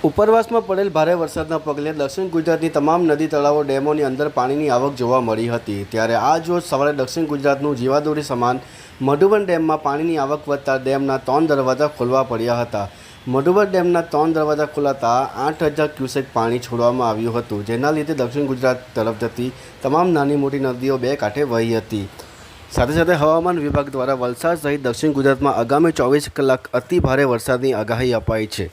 ઉપરવાસમાં પડેલ ભારે વરસાદના પગલે દક્ષિણ ગુજરાતની તમામ નદી તળાવો, ડેમોની અંદર પાણીની આવક જોવા મળી હતી. ત્યારે આજ રોજ સવારે દક્ષિણ ગુજરાતનું જીવાદોરી સમાન મધુબન ડેમમાં પાણીની આવક વધતા ડેમના ત્રણ દરવાજા ખોલવા પડ્યા હતા. મધુબન ડેમના ત્રણ દરવાજા ખોલાતા આઠ હજાર ક્યુસેક પાણી છોડવામાં આવ્યું હતું, જેના લીધે દક્ષિણ ગુજરાત તરફ જતી તમામ નાની મોટી નદીઓ બે કાંઠે વહી હતી. સાથે સાથે હવામાન વિભાગ દ્વારા વલસાડ સહિત દક્ષિણ ગુજરાતમાં આગામી ચોવીસ કલાક અતિ ભારે વરસાદની આગાહી અપાઈ છે.